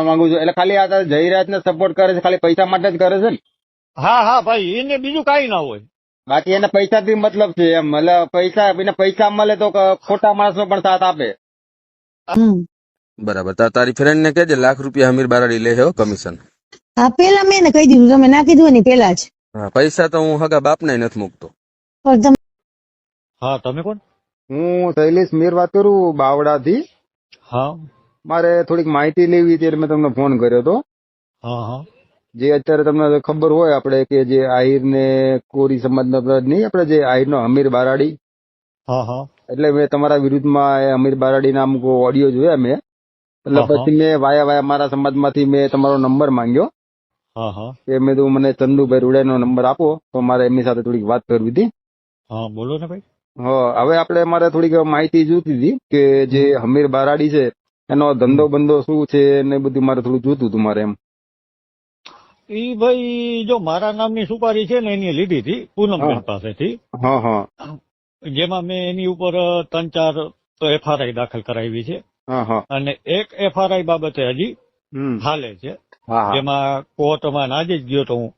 જાણવા માંગુ છું. એટલે ખાલી આ જયરાજ ને સપોર્ટ કરે છે ખાલી પૈસા માટે જ કરે છે ને? હા હા ભાઈ એને બીજું કાંઈ ના હોય. બાકી એને પૈસાથી મતલબ છે એમ. એટલે પૈસા એને પૈસા મળે તો ખોટા માણસનો પણ સાથ આપે. બરાબર. તારી ફ્રેન્ડ ને કહેજે લાખ રૂપિયા અમીર બારાડી લે છે કમિશન હા પેલા મેં એને કહી દીધું તમે ના કીધું ને પેલા જ. હા પૈસા તો હું હગા બાપને નથી મૂકતો. હા તમે કોણ? હું શૈલેષ મીર વાત કરું બાવડાથી હા. મારે થોડીક માહિતી લેવી હતી એટલે મેં તમને ફોન કર્યો હતો. હા હા. જે અત્યારે તમને ખબર હોય આપણે કે જે આહિર ને કોરી સમાજના નહીં આપણે જે આહિર નો અમીર બારાડી. હા હા. એટલે મેં તમારા વિરુદ્ધમાં એ અમીર બારાડી ના અમુક ઓડિયો જોયા મેં. એટલે. પછી મેં વાયા વાયા મારા સમાજમાંથી મેં તમારો નંબર માંગ્યો. હા હા. કે મેં તું મને ચંદુભાઈ રૂડાનો નંબર આપો તો મારે એમની સાથે થોડીક વાત કરવી હતી. હા બોલો ને ભાઈ. હા હવે આપણે મારે થોડીક માહિતી જોતી હતી કે જે હમીર બારાડી છે એનો ધંધો બંધો શું છે ને બધું મારે થોડું જોતું હતું મારે એમ. ઈ ભાઈ જો મારા નામની સુપારી છે ને એની લીધી હતી પૂનમબેન પાસેથી. હા હા. જેમાં મેં એની ઉપર ત્રણ ચાર એફઆરઆઈ દાખલ કરાવી છે. અને એક એફઆરઆઈ બાબતે હજી હાલે છે. જેમાં કોર્ટમાં ના જ ગયો તો હું.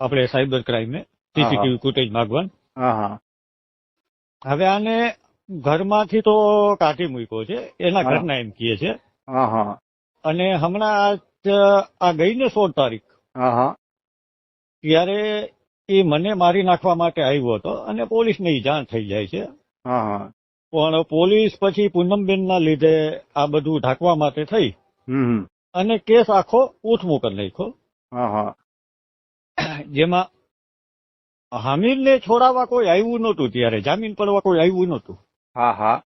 આપણે સાયબર ક્રાઇમે સીસીટીવી ફૂટેજ માંગવાનું. હવે આને ઘરમાંથી તો કાઢી મૂક્યો છે એના. ઘરના એમ કહે છે. અને હમણાં આ આ ગઈ ને સોળ તારીખ. ત્યારે એ મને મારી નાખવા માટે આવ્યો હતો અને પોલીસને એ જાણ થઈ જાય છે. પણ પોલીસ પછી પૂનમબેનના લીધે આ બધું ઢાંકવા માટે થઈ. અને કેસ આખો ઉથમો કરી નાખ્યો. જેમાં હામીરને છોડાવવા કોઈ આવ્યું નહોતું ત્યારે જામીન પડવા કોઈ આવ્યું નહોતું. હા હા.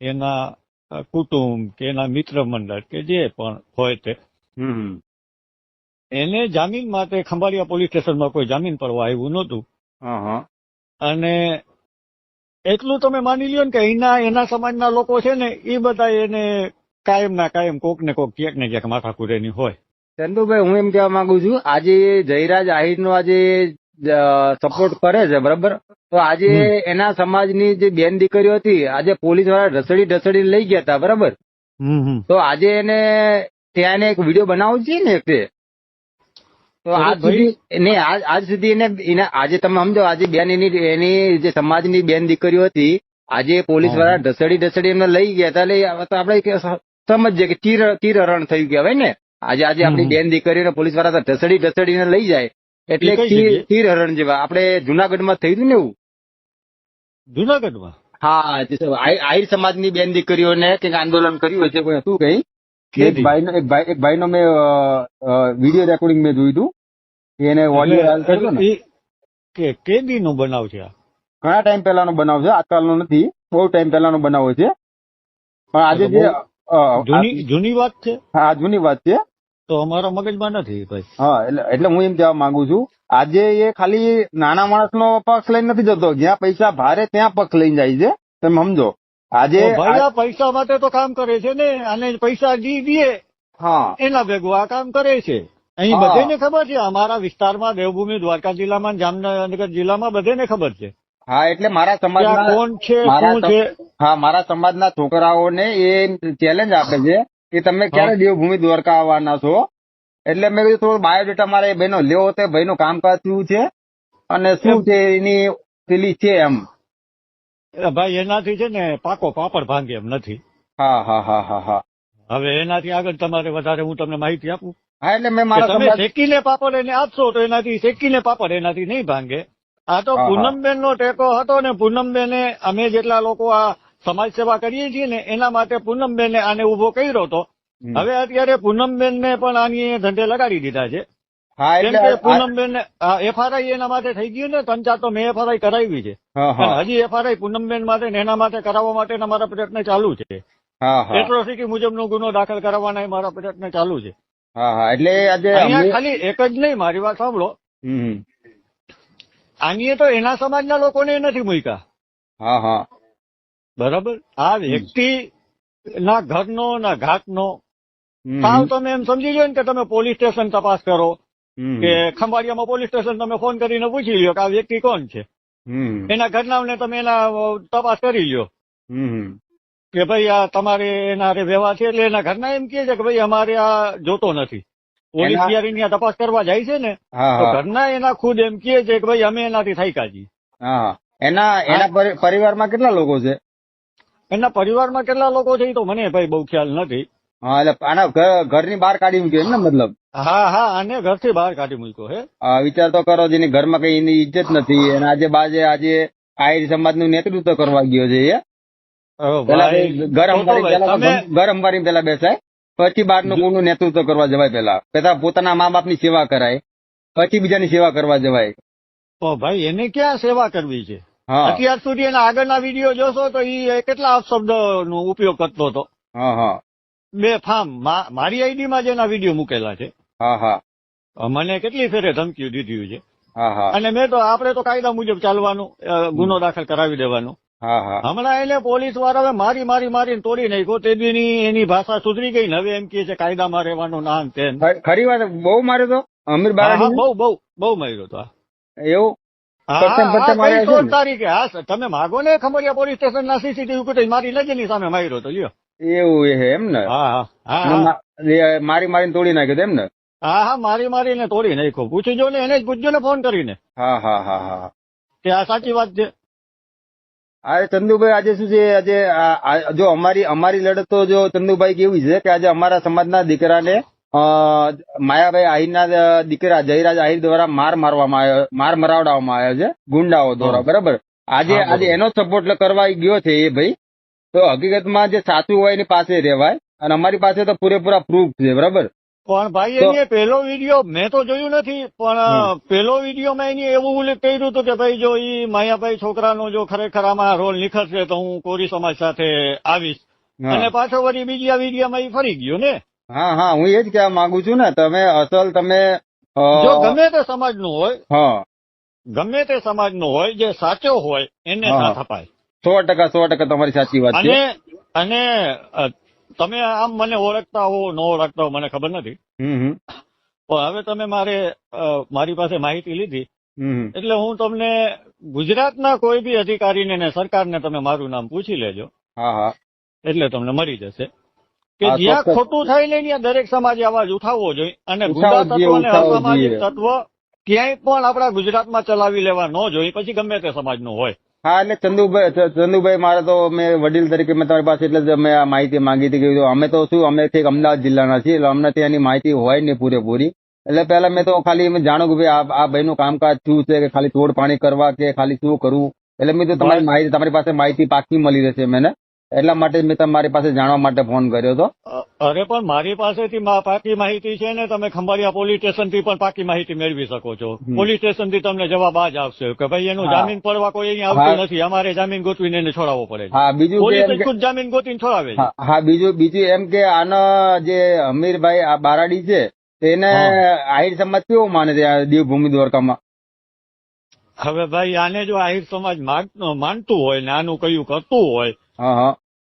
એના કુટુંબ કે એના મિત્ર મંડળ કે જે પણ હોય તે. એને જામીન માટે ખંભાળિયા પોલીસ સ્ટેશનમાં કોઈ જામીન પડવા આવ્યું નહોતું. હા હા. અને એટલું તમે માની લ્યો ને કે અહીંના એના સમાજના લોકો છે ને એ બધા એને કાયમ ના કાયમ કોક ને કોક ક્યાંક ને ક્યાંક માથા કુરેની હોય. ચંદુભાઈ હું એમ કહેવા માંગુ છું આજે જયરાજ આહિર નો આજે સપોર્ટ કરે છે બરાબર? તો આજે એના સમાજની જે બેન દીકરીઓ હતી આજે પોલીસવાળા ઢસડી ઢસડી લઈ ગયા હતા બરાબર? તો આજે એને ત્યાં એને એક વીડિયો બનાવવો છે ને તે. તો આજ સુધી નહીં આજ આજ સુધી એને એને આજે તમે સમજો આજે બેન એની એની જે સમાજની બેન દીકરીઓ હતી આજે પોલીસવાળા ઢસડી ઢસડી એમને લઈ ગયા હતા એટલે આપણે સમજીએ કે તીર તીર હરણ થયું કહેવાય ને? આજે આજે આપણી. બેન દીકરીઓને પોલીસવાળા ઢસડી ઢસડીને લઈ જાય. એટલે તીર હરણ જેવા. આપણે જુનાગઢમાં થયું હતું ને એવું? જુનાગઢમાં? હા આહિર સમાજની બેન દીકરીઓને કંઈક આંદોલન કર્યું હશે કોઈ હતું કઈ? એક? ભાઈનો એક ભાઈ એક ભાઈનો મેં વીડિયો રેકોર્ડિંગ મેં જોયું હતું એને ઓડિયો હાલ કર્યો ને. કે કેદી નો બનાવ છે ઘણા ટાઈમ પહેલાનો બનાવ છે આજકાલનો નથી. બહુ ટાઈમ પહેલાનો બનાવ છે. પણ આજે જે જૂની વાત છે? હા જૂની વાત છે. તો અમારા મગજમાં નથી ભાઈ. હા એટલે એટલે હું એમ કહેવા માંગુ છું આજે એ ખાલી નાના માણસનો પક્ષ લઈને નથી જતો જ્યાં પૈસા ભારે ત્યાં પક્ષ લઈને જાય છે તમે સમજો. આજે ભાઈ આ પૈસા માટે તો કામ કરે છે ને અને પૈસા જી દે હા. એના ભેગું આ કામ કરે છે. અહીં બધેને ખબર છે અમારા વિસ્તારમાં દેવભૂમિ દ્વારકા જિલ્લામાં જામનગર જિલ્લામાં બધેને ખબર છે. હા એટલે મારા સમાજના કોણ છે શું છે? હા મારા સમાજના છોકરાઓને એ ચેલેન્જ આપે છે કે તમે ક્યારે દેવભૂમિ દ્વારકા આવવાના છો? એટલે મેં કીધું થોડું બાયોડેટા મારે એ ભાઈનો લેવો હતો ભાઈનું કામકાજ શું છે. અને શું છે એની પેલી છે એમ? ભાઈ એનાથી છે ને પાકો પાપડ ભાંગે એમ નથી. હા હા હા હા હા. હવે એનાથી આગળ તમારે વધારે હું તમને માહિતી આપું? હા એટલે મેં મારા તમે શેકીને પાપડ એને આપશો તો એનાથી શેકીને પાપડ એનાથી નહીં ભાંગે. આ તો. પૂનમબેન નો ટેકો હતો ને પૂનમબેને અમે જેટલા લોકો આ સમાજ સેવા કરીએ છીએ ને એના માટે પૂનમબેને આને ઊભો કર્યો હતો હવે અત્યારે પૂનમબેન ને પણ આની ધંધે લગાડી દીધા છે. હા એટલે પૂનમબેન એફઆરઆઈ એના માટે થઈ ગયું ને ત્રણ ચાર તો મેં એફઆરઆઈ કરાવી છે. હજી એફઆરઆઈ પૂનમબેન માટે ને એના માટે કરાવવા માટેના મારા પ્રયત્ન ચાલુ છે. એટ્રોસિટી મુજબનો ગુનો દાખલ કરવાના મારા પ્રયત્ન ચાલુ છે. હા હા. એટલે આજે ખાલી એક જ નહીં મારી વાત સાંભળો. આની તો એના સમાજના લોકોને નથી મૂક્યા. હા હા. બરાબર? આ વ્યક્તિ ના ઘરનો ના ઘાટનો. સાવ તમે એમ સમજી લો ને કે તમે પોલીસ સ્ટેશન તપાસ કરો કે ખંભાળિયામાં પોલીસ સ્ટેશન તમે ફોન કરીને પૂછી લ્યો કે આ વ્યક્તિ કોણ છે? એના ઘરનામને તમે એના તપાસ કરી લ્યો. કે ભાઈ આ તમારે એના હારે વ્યવહાર છે એટલે એના ઘરના એમ કહે છે કે ભાઈ અમારે આ જોતો નથી. પોલીસ જયારે તપાસ કરવા જાય છે ને તો ઘરના એના ખુદ એમ કહે છે કે ભાઈ અમે એનાથી થઈ હા. એના એના પરિવારમાં કેટલા લોકો છે? એના પરિવારમાં કેટલા લોકો છે એ તો મને ભાઈ બહુ ખ્યાલ નથી. હા એટલે આના ઘર- ઘરની બહાર કાઢી મૂક્યો એમ ને મતલબ? હા હા આને ઘરથી બહાર કાઢી મૂક્યો હે? વિચાર તો કરો જેની ઘરમાં કઈ એની ઇજ્જત નથી અને આજે બાજે આજે આયર સમાજનું નેતૃત્વ કરવા ગયો છે એ ઘર અંબારી પેલા ઘર અંબારી પેલા બેસાય પછી બહારનું કોનું નેતૃત્વ કરવા જવાય પેલા. પેલા પોતાના મા બાપની સેવા કરાય પછી બીજાની સેવા કરવા જવાય. ભાઈ એને ક્યાં સેવા કરવી છે? અત્યાર સુધી એના આગળના વીડિયો જોશો તો એ કેટલા અપશબ્દ નો ઉપયોગ કરતો હતો. બે ફાર્મ મારી આઈડી માં જ એના વીડિયો મૂકેલા છે. મને કેટલી ફેરે ધમકીઓ દીધી છે. અને મેં તો આપણે તો કાયદા મુજબ ચાલવાનું ગુનો દાખલ કરાવી દેવાનો. હમણાં એને પોલીસ વાળાએ મારી મારી મારીને તોડી નાખ્યો. તે દીની એની ભાષા સુધરી ગઈ ને હવે એમ કે છે કાયદામાં રહેવાનું નામ તેમ ખરી વાત બહુ માર્યો તો? અમીર બહુ બહુ બહુ માર્યો તો એવું? પ્રથમ પ્રથમ આવ્યા સોળ ને? તારીખે હા તમે માગો ને ખમરિયા પોલીસ સ્ટેશન ના સીસીટીવી ફૂટેજ મારી નજરની સામે માર્યો તો લ્યો. એવું છે એમ ને? હા હા મારી મારીને તોડી નાખ્યો એમ ને? હા હા મારી મારીને તોડી નાખ્યો. પૂછજો ને એને જ પૂછજો ને ફોન કરીને. હા હા હા હા આ સાચી વાત છે? અરે ચંદુભાઈ આજે શું છે? આજે જો અમારી અમારી લડત તો જો ચંદુભાઈ કેવી છે કે આજે અમારા સમાજના દીકરાને માયાભાઈ આહિરના દીકરા જયરાજ આહિર દ્વારા માર મારવામાં આવ્યો માર મરાવડાવવામાં આવ્યો છે ગુંડાઓ દ્વારા બરાબર? આજે આજે એનો સપોર્ટ કરવા ગયો છે એ ભાઈ. તો હકીકતમાં જે સાચું હોય એની પાસે રહેવાય અને અમારી પાસે તો પૂરેપૂરા પ્રૂફ છે બરાબર? પણ ભાઈ એની પેલો વીડિયો મેં તો જોયું નથી પણ. પેલો વિડીયોમાં એની એવું ઉલ્લેખ કર્યું હતું કે ભાઈ જો ઈ માયાભાઈ છોકરાનો જો ખરેખર આમાં રોલ નિખરશે તો હું કોરી સમાજ સાથે આવીશ. અને પાછો વળી બીજા વિડીયોમાં એ ફરી ગયો ને? હા હા હું એ જ કહેવા માંગુ છું ને તમે અસલ તમે જો ગમે તે સમાજનું હોય હા. ગમે તે સમાજનો હોય જે સાચો હોય એને સાથ અપાય. સો ટકા સો ટકા તમારી સાચી વાત છે. અને અને તમે આમ મને ઓળખતા હો ન ઓળખતા હો મને ખબર નથી. પણ હવે તમે મારે મારી પાસે માહિતી લીધી. એટલે હું તમને ગુજરાતના કોઈ બી અધિકારીને ને સરકારને તમે મારું નામ પૂછી લેજો. હા હા. એટલે તમને મળી જશે. કે જ્યાં ખોટું થાય ને ત્યાં દરેક સમાજે અવાજ ઉઠાવવો જોઈએ. અને ગુંડા તત્વ અને અસામાજિક તત્વ ક્યાંય પણ આપણા ગુજરાતમાં ચલાવી લેવા ન જોઈએ પછી ગમે તે સમાજનું હોય. હા એટલે ચંદુભાઈ ચંદુભાઈ મારે તો મેં વડીલ તરીકે મેં તમારી પાસે એટલે મેં આ માહિતી માંગી હતી કે અમે તો શું અમે છેક અમદાવાદ જિલ્લાના છીએ એટલે અમને ત્યાંની માહિતી હોય નહીં પૂરેપૂરી. એટલે પહેલા મેં તો ખાલી મેં જાણું કે ભાઈ આ આ ભાઈનું કામકાજ શું છે કે ખાલી તોડ પાણી કરવા કે ખાલી શું કરવું? એટલે મેં તો તમારી માહિતી તમારી પાસે માહિતી પાકી મળી રહેશે મને. એટલા માટે મેં તમારી પાસે જાણવા માટે ફોન કર્યો હતો અરે પણ મારી પાસેથી પાકી માહિતી છે ને તમે ખંભાળિયા પોલીસ સ્ટેશનથી પણ પાકી માહિતી મેળવી શકો છો. પોલીસ સ્ટેશનથી તમને જવાબ આ જ આવશે કે ભાઈ એનું જામીન પડવા કોઈ અહીંયા આવતું નથી. અમારે જામીન ગોતવીને એને છોડાવવો પડે હા બીજું પોલીસ ખુદ જામીન ગોતીને છોડાવે હા હા બીજું બીજું એમ કે આના જે અમીરભાઈ આ બારાડી છે તેને હા. આહિર સમાજ કેવો માને છે આ દેવભૂમિ દ્વારકામાં? હવે ભાઈ આને જો આહિર સમાજ માનતું હોય ને આનું કયું કરતું હોય હા હા.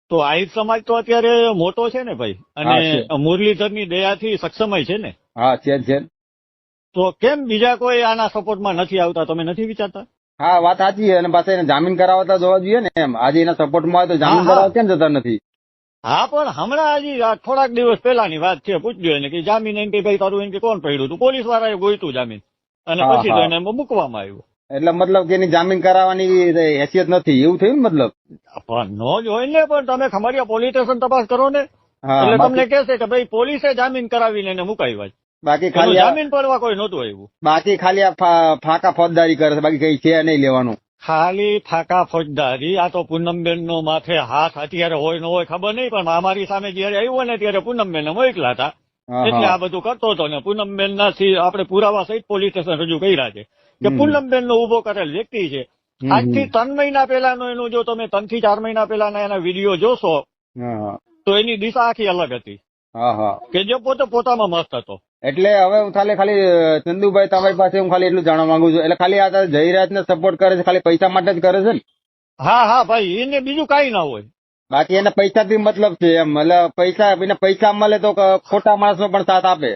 તો આહિર સમાજ તો અત્યારે મોટો છે ને ભાઈ? અને. મુરલીધરની દયાથી સક્ષમય છે ને? હા છે છે. તો કેમ બીજા કોઈ આના સપોર્ટમાં નથી આવતા? તમે નથી વિચારતા? હા વાત સાચી અને પાછા એને જામીન કરાવતા જોવા જોઈએ ને એમ. આજે એના સપોર્ટમાં હોય તો જામીન. કરાવવા કેમ જતા નથી? હા પણ હમણાં હજી થોડાક દિવસ પહેલાની વાત છે. પૂછજો એને કે જામીન એમ કે ભાઈ તારું એમ કે કોણ પડ્યું હતું પોલીસ વાળાએ ગોઈતું જામીન. અને પછી તો. એને મૂકવામાં આવ્યું. એટલે મતલબ કે એની જામીન કરાવવાની હેસિયત નથી. એવું થયું ને મતલબ? પણ નો જ હોય ને પણ તમે ખમરિયા પોલીસ સ્ટેશન તપાસ કરો ને. એટલે તમને કહેશે કે ભાઈ પોલીસે જામીન કરાવીને એને મુકાવ્યા વાત બાકી ખાલી જામીન પડવા કોઈ નહોતું આવ્યું. બાકી ખાલી આ ફાંકા ફોજદારી કરે છે બાકી કઈ છે નહીં લેવાનું. ખાલી ફાકા ફોજદારી આ તો પૂનમબેન નો માથે હાથ અત્યારે હોય ન હોય ખબર નહીં પણ અમારી સામે જયારે આવ્યો ને ત્યારે પૂનમબેન મોકલા હતા. એટલે આ બધું કરતો હતો ને પૂનમબેન ના આપણે પુરાવા સહિત પોલીસ સ્ટેશન રજૂ કર્યા છે. કે. પૂનમબેન નો ઊભો કરેલ વ્યક્તિ છે. આજથી ત્રણ મહિના પહેલાનો એનો જો તમે ત્રણથી ચાર મહિના પહેલાના એના વીડિયો જોશો તો એની દિશા આખી અલગ હતી. કે જે પોતે પોતામાં મસ્ત હતો. એટલે હવે હું ખાલી ખાલી ચંદુભાઈ તમારી પાસે હું ખાલી એટલું જાણવા માંગુ છું. એટલે ખાલી આ જયરાજ ને સપોર્ટ કરે છે ખાલી પૈસા માટે જ કરે છે ને? હા હા ભાઈ એને બીજું કઈ ના હોય. બાકી એને પૈસાથી મતલબ છે એમ. એટલે પૈસા એને પૈસા મળે તો ખોટા ખોટા માણસનો પણ સાથ આપે.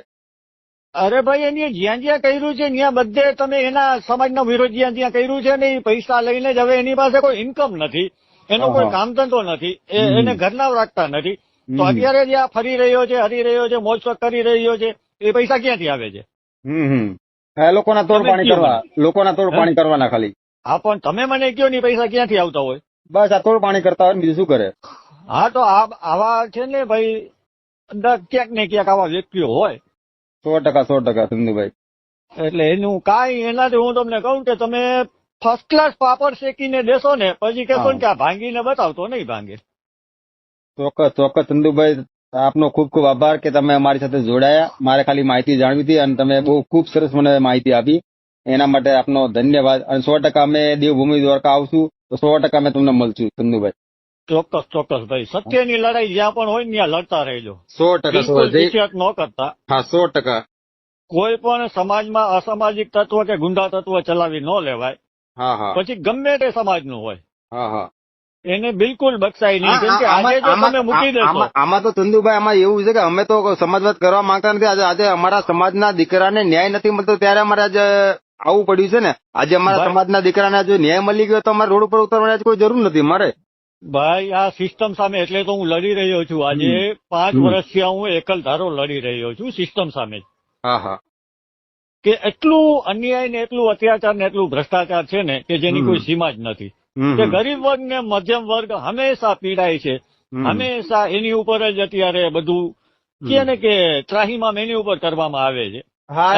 અરે ભાઈ એને જ્યાં જ્યાં કર્યું છે ત્યાં બધે તમે એના સમાજનો વિરોધ જ્યાં જ્યાં કર્યું છે ને એ પૈસા લઈને જ હવે એની પાસે કોઈ ઇન્કમ નથી. એનો કોઈ કામ ધંધો નથી. એને ઘરના રાખતા નથી. તો અત્યારે જે આ ફરી રહ્યો છે હરી રહ્યો છે મોજ કરી રહ્યો છે એ પૈસા ક્યાંથી આવે છે? હમ હમ. લોકોના તોડ પાણી કરવા લોકોના તોડ પાણી કરવાના ખાલી. હા પણ તમે મને કયો ની પૈસા ક્યાંથી આવતા હોય? બસ આ તોડ પાણી કરતા હોય ને બીજું શું કરે? હા તો આ આવા છે ને ભાઈ અંદર ક્યાંક ને ક્યાંક આવા વ્યક્તિઓ હોય. સો ટકા સો ટકા ચંદુભાઈ એટલે એનું કાંઈ એનાથી હું તમને કહું કે તમે ફર્સ્ટ ક્લાસ પાપડ શેકીને દેશો ને પછી કહેશો ને કે આ ભાંગીને બતાવતો નહીં ભાંગે. ચોક્કસ ચોક્કસ ચંદુભાઈ આપનો ખૂબ ખૂબ આભાર કે તમે અમારી સાથે જોડાયા. મારે ખાલી માહિતી જાણવી હતી અને તમે બહુ ખૂબ સરસ મને માહિતી આપી. એના માટે આપનો ધન્યવાદ. અને સો ટકા અમે દેવભૂમિ દ્વારકા આવશું. તો સો ટકા અમે તમને મળશું ચંદુભાઈ ચોક્કસ ચોક્કસ ભાઈ. સત્યની લડાઈ જ્યાં પણ હોય ને ત્યાં લડતા રહેજો. સો ટકા ન કરતા. હા સો ટકા. કોઈ પણ સમાજમાં અસામાજિક તત્વ કે ગુંડા તત્વ ચલાવી ન લેવાય. હા હા. પછી ગમે તે સમાજનું હોય. એને બિલકુલ બક્ષાય નહીં. કેમ કે આજે જો તમે મૂકી દેશો આમાં તો ચંદુભાઈ આમાં એવું છે કે અમે તો સમાજવાદ કરવા માંગતા નથી. આજે આજે અમારા સમાજના દીકરાને ન્યાય નથી મળતો. ત્યારે અમારે આજે આવું પડ્યું છે ને. આજે અમારા સમાજના દીકરાને જો ન્યાય મળી ગયો તો અમારે રોડ ઉપર ઉતરવાની કોઈ જરૂર નથી. મારે ભાઈ આ સિસ્ટમ સામે એટલે તો હું લડી રહ્યો છું. આજે પાંચ વર્ષ વર્ષથી હું એકલ ધારો લડી રહ્યો છું સિસ્ટમ સામે. કે એટલું અન્યાય ને એટલું અત્યાચાર ને એટલું ભ્રષ્ટાચાર છે ને કે જેની કોઈ સીમા જ નથી. કે ગરીબ વર્ગ ને મધ્યમ વર્ગ હંમેશા પીડાય છે. હંમેશા એની ઉપર જ અત્યારે બધું કે ને કે ત્રાહીમામ એની ઉપર કરવામાં આવે છે. હા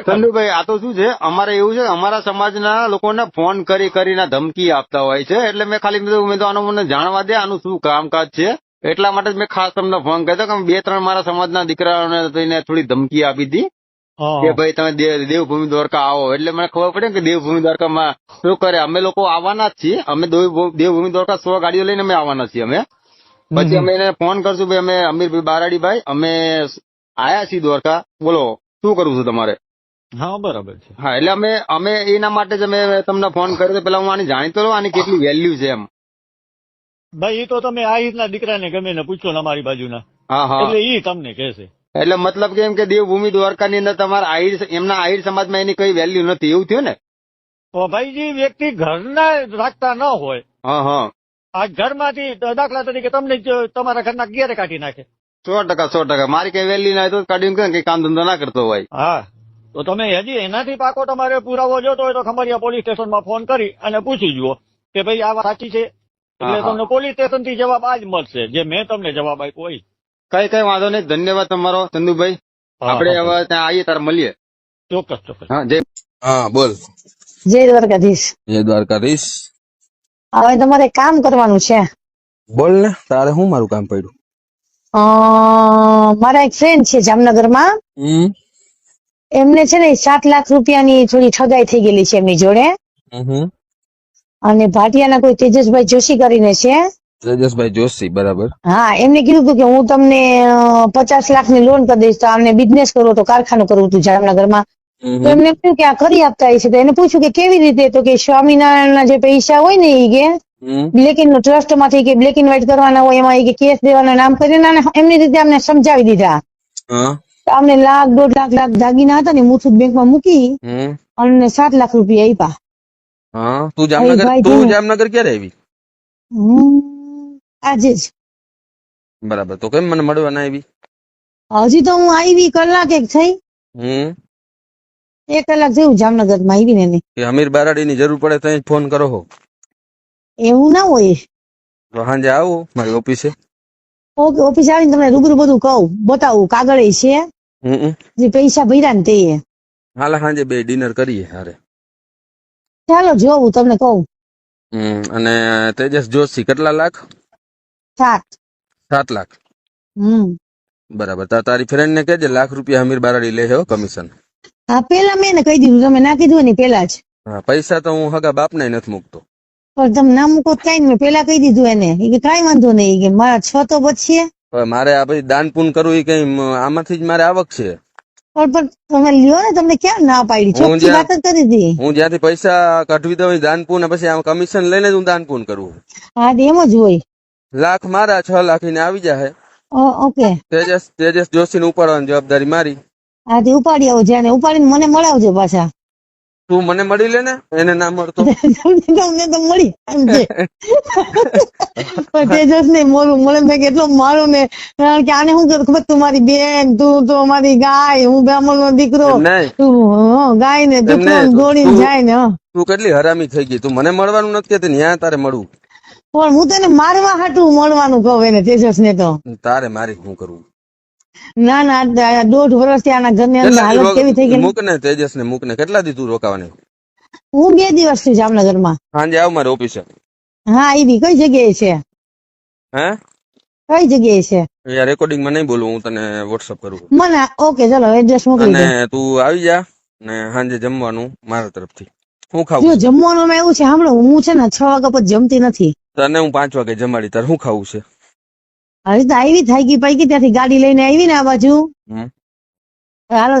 ચંદુભાઈ આ તો શું છે? અમારે એવું છે અમારા સમાજના લોકોને ફોન કરી કરીને ધમકી આપતા હોય છે. એટલે મેં ખાલી કીધું મેં તો આનું મને જાણવા દે આનું શું કામકાજ છે? એટલા માટે જ મેં ખાસ તમને ફોન કર્યો કે બે ત્રણ મારા સમાજના દીકરાઓને થઈને થોડી ધમકી આપી હતી. કે ભાઈ તમે દેવભૂમિ દ્વારકા આવો. એટલે મને ખબર પડે કે દેવભૂમિ દ્વારકામાં શું કરે. અમે લોકો આવવાના જ છીએ. અમે દેવ- દેવભૂમિ દ્વારકા સો ગાડીઓ લઈને અમે આવવાના છીએ અમે. પછી અમે એને ફોન કરશું ભાઈ અમે અમીરભાઈ બારાડીભાઈ અમે આયા છીએ દ્વારકા. બોલો. શું કરવું છે તમારે? હા બરાબર છે. હા એટલે અમે અમે એના માટે જ અમે તમને ફોન કર્યો તો પેલા હું આની જાણીતો રહું આની કેટલી વેલ્યુ છે એમ. ભાઈ એ તો તમે આ રીતના દીકરાને ગમે ને પૂછો ને અમારી બાજુના. હા હા. એટલે એ તમને કહેશે એટલે મતલબ કે એમ કે દેવભૂમિ દ્વારકાની અંદર તમારા આહિર એમના આહિર સમાજમાં એની કઈ વેલ્યુ નથી એવું થયું ને? તો ભાઈ જે વ્યક્તિ ઘરના રાખતા ન હોય. હા હા. આ ઘરમાંથી દાખલા તરીકે તમને તમારા ઘરના ઘેરે કાઢી નાખે? સો ટકા સો ટકા. મારી કઈ વેલ્યુ ના હોય તો કાઢીને કહે કઈ કામ ધંધો ના કરતો હોય. હા. તો તમે હજી એનાથી પાકો તમારે પુરાવો જોતો હોય તો ખમરિયા પોલીસ સ્ટેશનમાં ફોન કરી અને પૂછી જુઓ કે ભાઈ આ વાત સાચી છે? એટલે હા, હા. તમને પોલીસ સ્ટેશનથી જવાબ આજ મળશે જે મેં તમને જવાબ આપ્યો હોય. કઈ કઈ વાંધો નહીં. ધન્યવાદ તમારો ચંદુભાઈ. આપણે હવે ત્યાં આવીએ ત્યારે મળીએ. ચોક્કસ ચોક્કસ. હા જય. હા બોલ. જય દ્વારકાધીશ. જય દ્વારકાધીશ. હવે તમારે કામ કરવાનું છે. બોલ ને તારે શું મારું કામ પડ્યું? મારા એક ફ્રેન્ડ છે જામનગરમાં. એમને છે ને સાત લાખ રૂપિયાની થોડી ઠગાઈ થઈ ગયેલી છે એમની જોડે. અને ભાટિયાના કોઈ તેજસભાઈ જોશી કરીને છે. તેજસભાઈ જોશી બરાબર. હા એમને કીધું હતું કે હું તમને પચાસ પચાસ લાખની લોન કરી દઈશ તો આમને બિઝનેસ કરવો તો કારખાનું કરવું હતું જામનગરમાં. તો એમને કહ્યું કે આ કરી આપતા હશે. તો એને પૂછ્યું કે કેવી રીતે? તો કે સ્વામિનારાયણના જે પૈસા હોય ને એ કે બ્લેક એન્ડ ટ્રસ્ટમાંથી કે બ્લેક એન્ડ વ્હાઇટ કરવાના હોય એમાં કે કેસ દેવાના નામ કરીને અને એમની રીતે અમને સમજાવી દીધા. અમને લાખ દોઢ લાખ લાખ દાગીના હતા ને મુથુટ બેંકમાં મૂકી અને સાત લાખ રૂપિયા આપ્યા હા. તું જામનગર તું જામનગર ક્યારે આવી? આજે જ. બરાબર. તો કેમ મને મળવા ના આવી? હજી તો હું આવી કલાક એક થઈ. હમ. એક કલાક જેવું જામનગરમાં આવી ને. અમીર બારાડી ની જરૂર પડે તો ફોન કરો એવું ના હોય. સાંજે આવો મારી ઓફિસે. ઓકે ઓફિસ આવીને તમને રૂબરૂ બધું કહું બતાવું કાગળ છે? જે પૈસા ભર્યા ને તે. હાલ સાંજે બે ડિનર કરીએ હારે. ચાલો જોવું તમને કહું. અને તેજસ જોશી કેટલા લાખ? સાત. સાત લાખ. હમ. બરાબર તાર તારી ફ્રેન્ડ ને કહેજે લાખ રૂપિયા અમીર બારાડી લે છે કમિશન હા પેલા મેં કહી દીધું તમે ના કીધું ને પેલા જ. હા પૈસા તો હું હગા બાપને નથી મૂકતો. પણ તમે ના મૂકો કઈ મેં પેલા કહી દીધું એને. એ કે કઈ વાંધો નહીં. કે મારા છ તો બચશે મારે આ પછી દાન પૂન કરવું એ કઈ આમાંથી જ મારે આવક છે. પણ પણ તમે લ્યો ને તમને ક્યાં ના પાડી? ચોખ્ખી વાત જ કરી હતી હું જ્યાંથી પૈસા કઢવી દઉં દાન પૂન પછી આમ કમિશન લઈને જ હું દાન પૂન કરું. હા એમ જ હોય. લાખ મારા છ લાખ ને આવી જાય ઓકે. તેજસ તેજસ જોશી ને ઉપાડવાની જવાબદારી મારી. હા તે ઉપાડી આવો જ્યાં ને ઉપાડીને મને મળાવજો પાછા. તું મને મળી લે ને એને ના મળતો. તમને તો મળી તેજસ ને મોરું મળે મેં કેટલો મારું ને કારણ કે આને શું કરું ખબર? તું મારી બેન તું તો મારી ગાય હું બ્રાહ્મણ નો દીકરો તું ગાય ને તું દોડીને જાય ને તું કેટલી હરામી થઈ ગઈ. તું મને મળવાનું નથી કેતી ન્યા તારે મળવું. પણ હું તને મારવા હાટું મળવાનું કહું એને તેજસ ને તો. તારે મારી શું કરવું? ના ના દોઢ વર્ષ આના ઘરની અંદર હાલત કેવી થઈ ગઈ? મૂક ને તેજસ ને મૂક ને કેટલા દી તું રોકાવાની? હું બે દિવસથી જામનગરમાં. સાંજે આવ મારે ઓફિસે. હા એવી કઈ જગ્યાએ છે? હે? કઈ જગ્યાએ છે? યાર રેકોર્ડિંગમાં નહીં બોલું હું તને વોટ્સઅપ કરું મને ઓકે ચલો એડ્રેસ મોકલી દે. અને તું આવી જા ને સાંજે જમવાનું મારા તરફથી. હું જો જમવાનું એવું છે સાંભળો હું છે ને છ વાગ્યા પછી જમતી નથી. તને હું પાંચ વાગે જમાડી તાર હું ખાવું છે? હવે તો આવી થઈ ગઈ પૈકી ત્યાંથી ગાડી લઈને આવી ને આ બાજુ. હાલો